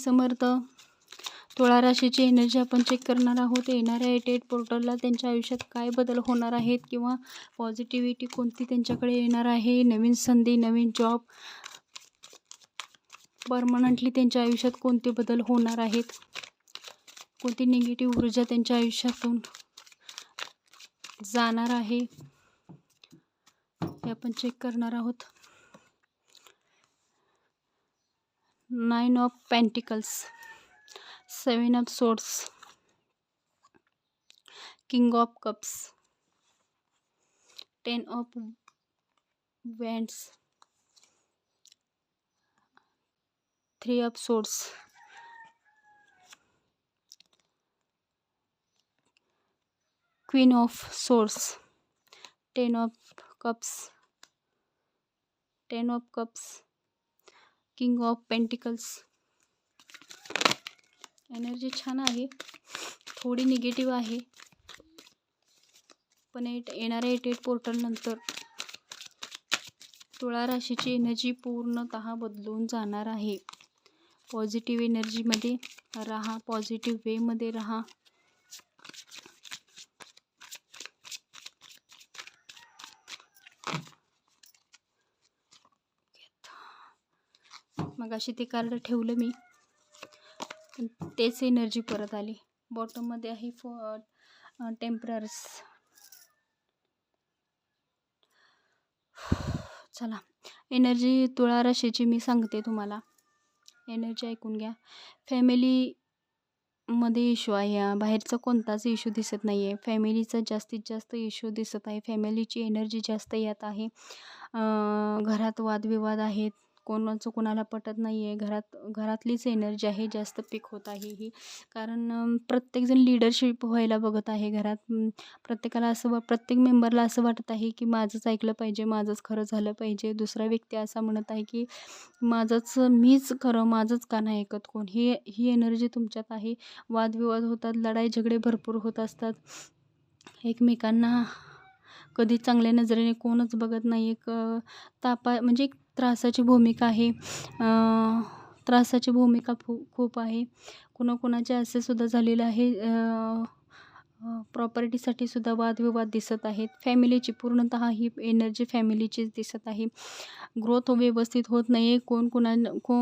समर्थ. तुळा राशीची एनर्जी आपण चेक करणार आहोत. येणाऱ्या एट एट पोर्टलला त्यांच्या आयुष्यात काय बदल होणार आहेत किंवा पॉझिटिव्हिटी कोणती त्यांच्याकडे येणार आहे? नवीन संधी नवीन जॉब परमनंटली त्यांच्या आयुष्यात कोणते बदल होणार आहेत? कोणती निगेटिव्ह ऊर्जा त्यांच्या आयुष्यातून जाणार आहे? हे आपण चेक करणार आहोत. nine of pentacles. Seven of swords. King of cups. Ten of wands. Three of swords. Queen of swords. Ten of cups. Ten of cups. King of pentacles energy छान आहे. थोडी निगेटिव्ह आहे. पण एट येणाऱ्या eight eight पोर्टलनंतर तुळा राशीची energy पूर्णतः बदलून जाणार आहे. पॉझिटिव्ह एनर्जीमध्ये राहा. पॉझिटिव्ह वेमध्ये राहा. मग अशी ते कार्ड ठेवलं मी. तेच एनर्जी परत आली. बॉटममध्ये आहे फॉ टेम्परर्स चला. एनर्जी तुळा राशीची मी सांगते तुम्हाला. एनर्जी ऐकून घ्या. फॅमिली मध्ये इशू आहे. बाहेरचा कोणताच इश्यू दिसत नाही आहे फॅमिलीचा जास्तीत जास्त इश्यू दिसत आहे. फॅमिलीची एनर्जी जास्त येत आहे. घरात वादविवाद आहेत. कोणाचं कोणाला पटत नाही आहे घरात घरातलीच एनर्जी आहे जास्त पिक होत आहे ही. कारण प्रत्येकजण लिडरशिप व्हायला बघत आहे घरात. प्रत्येकाला असं वा प्रत्येक मेंबरला असं वाटत आहे की माझंच ऐकलं पाहिजे माझंच खरं झालं पाहिजे. दुसरा व्यक्ती असा म्हणत आहे की माझंच मीच खरं माझंच का नाही ऐकत कोण? ही ही एनर्जी तुमच्यात आहे. वादविवाद होतात लढाई झगडे भरपूर होत असतात. एकमेकांना कधी चांगल्या नजरेने कोणच बघत नाही एक तापा म्हणजे एक त्रासाची भूमिका आहे. त्रासाची भूमिका फू खूप आहे. कुणाकुणाचे असे सुद्धा झालेलं आहे. प्रॉपर्टीसाठी सुद्धा वादविवाद दिसत आहेत. फॅमिलीची पूर्णतः ही एनर्जी फॅमिलीचीच दिसत आहे. ग्रोथ व्यवस्थित होत नाही आहे कोण कुणा को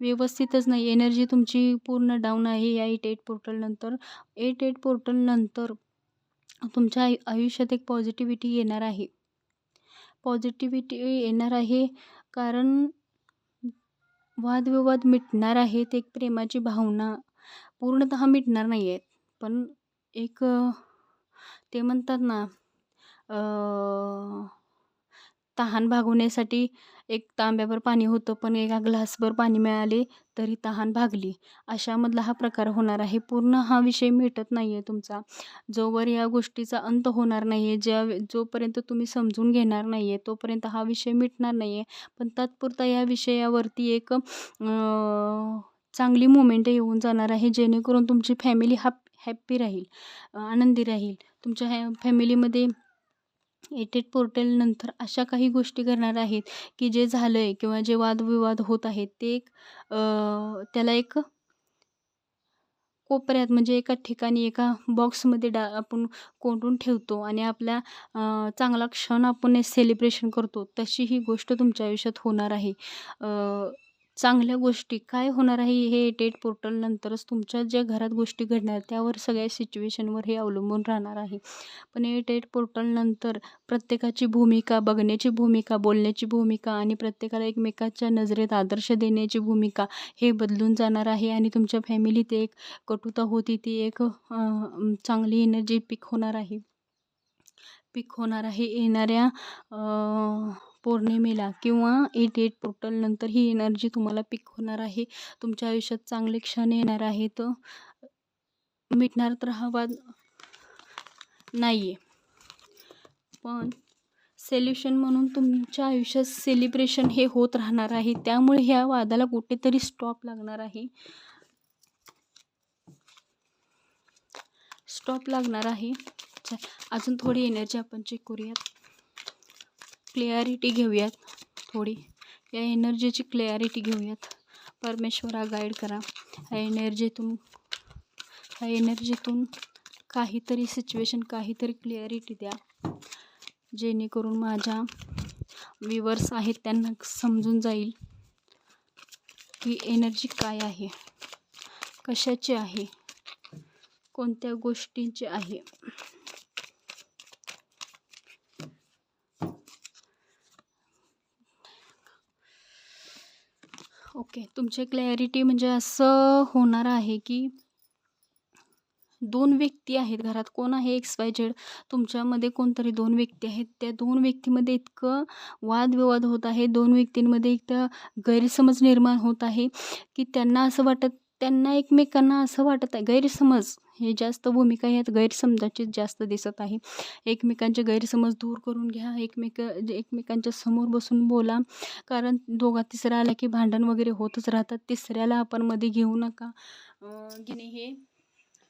व्यवस्थितच नाही. एनर्जी तुमची पूर्ण डाऊन आहे या एट एट पोर्टलनंतर एट एट पोर्टलनंतर तुमच्या आयु आयुष्यात एक पॉझिटिव्हिटी येणार आहे. पॉझिटिव्हिटी येणार आहे. कारण वादविवाद मिटणार आहेत एक प्रेमाची भावना पूर्णतः मिटणार नाही आहेत पण एक ते म्हणतात ना तहान भागवण्यासाठी एक तांब्याभर पाणी होतं पण एका ग्लासभर पाणी मिळाले तरी तहान भागली. अशामधला हा प्रकार होणार आहे. पूर्ण हा विषय मिटत नाही आहे तुमचा. जोवर या गोष्टीचा अंत होणार नाही आहे ज्या जोपर्यंत तुम्ही समजून घेणार नाही आहे तोपर्यंत हा विषय मिटणार नाही आहे पण तात्पुरता या विषयावरती एक चांगली मुमेंट येऊन जाणार आहे जेणेकरून तुमची फॅमिली हा हॅप्पी राहील आनंदी राहील. तुमच्या ह्या फॅमिलीमध्ये एटेड पोर्टलनंतर अशा काही गोष्टी करणार आहेत की जे झालं आहे किंवा जे वादविवाद होत आहेत ते एक त्याला एक कोपऱ्यात म्हणजे एका ठिकाणी एका बॉक्समध्ये डा आपण कोंडून ठेवतो आणि आपल्या चांगला क्षण आपण सेलिब्रेशन करतो तशी ही गोष्ट तुमच्या आयुष्यात होणार आहे. चांगल्या गोष्टी काय होणार आहे हे डेट पोर्टल पोर्टलनंतरच तुमच्या ज्या घरात गोष्टी घडणार त्यावर सगळ्या सिच्युएशनवर हे अवलंबून राहणार आहे. पण एट एट पोर्टलनंतर प्रत्येकाची भूमिका बघण्याची भूमिका बोलण्याची भूमिका आणि प्रत्येकाला एकमेकाच्या नजरेत आदर्श देण्याची भूमिका हे बदलून जाणार आहे आणि तुमच्या फॅमिलीत एक कटुता होती ती एक चांगली एनर्जी पिक होणार आहे. पिक होणार आहे येणाऱ्या पौर्णिमेला किंवा एट एट पोर्टलनंतर ही एनर्जी तुम्हाला पिक होणार आहे. तुमच्या आयुष्यात चांगले क्षण येणार आहेत. मिटणार तर हा वाद नाही आहे पण सेल्युशन म्हणून तुमच्या आयुष्यात सेलिब्रेशन हे होत राहणार आहे. त्यामुळे ह्या वादाला कुठेतरी स्टॉप लागणार आहे. स्टॉप लागणार आहे. अजून थोडी एनर्जी आपण चेक करूयात. क्लियारिटी घेऊयात. थोडी. या एनर्जीची क्लियारिटी घेऊयात. परमेश्वरा गाईड करा. ह्या एनर्जीतून ह्या एनर्जीतून काहीतरी सिच्युएशन काहीतरी क्लियारिटी द्या. जेणेकरून माझ्या व्हिवर्स आहेत त्यांना समजून जाईल की एनर्जी काय आहे कशाची आहे कोणत्या गोष्टींची आहे. ओके. तुमचे क्लॅरिटी म्हणजे असं होणार आहे की दोन व्यक्ती आहेत घरात. कोण आहे एक्स वाय झेड तुमच्यामध्ये कोणतरी दोन व्यक्ती आहेत. त्या दोन व्यक्तीमध्ये इतकं वादविवाद होत आहे. दोन व्यक्तींमध्ये इतकं गैरसमज निर्माण होत आहे की त्यांना असं वाटत त्यांना एकमेकांना असं वाटत आहे. गैरसमज. हे जास्त भूमिका ह्यात गैरसमजाचीच जास्त दिसत आहे. एकमेकांचे गैरसमज दूर करून घ्या. एकमेक एकमेकांच्या समोर बसून बोला. कारण दोघा तिसरा आला की भांडण वगैरे होतच राहतात. तिसऱ्याला आपण मध्ये घेऊ नका. घेणे हे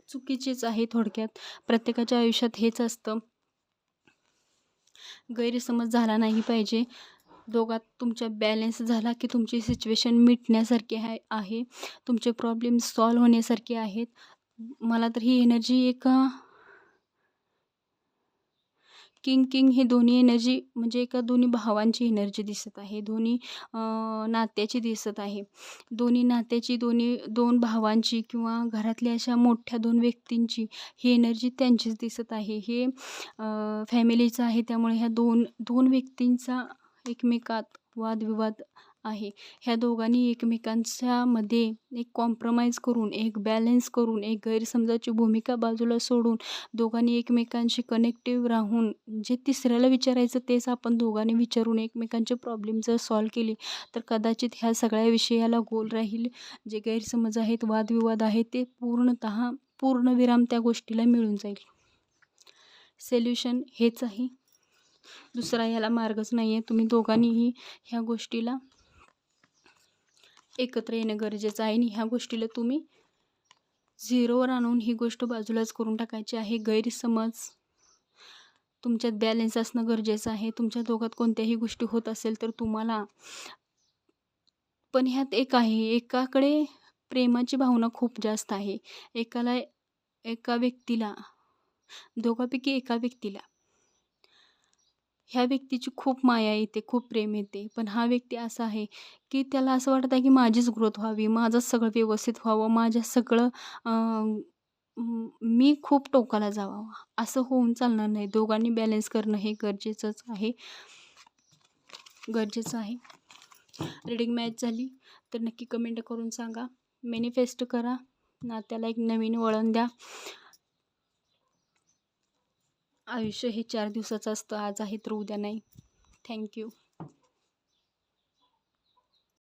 चुकीचेच आहे थोडक्यात. प्रत्येकाच्या आयुष्यात हेच असतं. गैरसमज झाला नाही पाहिजे. दोघात तुमच्या बॅलेन्स झाला की तुमची सिच्युएशन मिटण्यासारखी आहे. आहे. तुमचे प्रॉब्लेम सॉल्व होण्यासारखे आहेत. मला तर ही एनर्जी एक किंग किंग हे दोन्ही एनर्जी म्हणजे एका दोन्ही भावांची एनर्जी दिसत आहे. दोन्ही नात्याची दिसत आहे. दोन्ही नात्याची दोन्ही दोन भावांची किंवा घरातल्या अशा मोठ्या दोन व्यक्तींची ही एनर्जी त्यांचीच दिसत आहे. हे फॅमिलीचं आहे त्यामुळे ह्या दोन दोन व्यक्तींचा एकमेकात वादविवाद आहे. ह्या दोघांनी एकमेकांच्यामध्ये एक कॉम्प्रमाइज करून एक बॅलेन्स करून एक गैरसमजाची भूमिका बाजूला सोडून दोघांनी एकमेकांशी कनेक्टिव्ह राहून जे तिसऱ्याला विचारायचं तेच आपण दोघांनी विचारून एकमेकांचे प्रॉब्लेम जर सॉल्व केले. तर कदाचित ह्या सगळ्या विषयाला गोल राहील. जे गैरसमज आहेत वादविवाद आहेत ते पूर्णतः पूर्णविराम त्या गोष्टीला मिळून जाईल. सोल्युशन हेच आहे. दुसरा याला मार्गच नाही आहे तुम्ही दोघांनीही ह्या गोष्टीला एकत्र येणं गरजेचं आहे आणि ह्या गोष्टीला तुम्ही झिरोवर आणून ही गोष्ट बाजूलाच करून टाकायची आहे. गैरसमज तुमच्यात बॅलेन्स असणं गरजेचं आहे. तुमच्या दोघात कोणत्याही गोष्टी होत असेल तर तुम्हाला पण ह्यात एक आहे. एकाकडे प्रेमाची भावना खूप जास्त आहे. एकाला एका व्यक्तीला दोघापैकी एका व्यक्तीला ह्या व्यक्तीची खूप माया येते खूप प्रेम येते. पण हा व्यक्ती असा आहे की त्याला असं वाटत आहे की माझीच ग्रोथ व्हावी माझंच सगळं व्यवस्थित व्हावं माझ्या सगळं मी खूप टोकाला जावा. असं होऊन चालणार नाही. दोघांनी बॅलेन्स करणं हे गरजेचंच आहे. गरजेचं आहे. रीडिंग मॅच झाली तर नक्की कमेंट करून सांगा. मॅनिफेस्ट करा. नात्याला एक नवीन वळण द्या. आयुष्य हे चार दिवसाचं असतं. आज आहे तर उद्या नाही. थँक्यू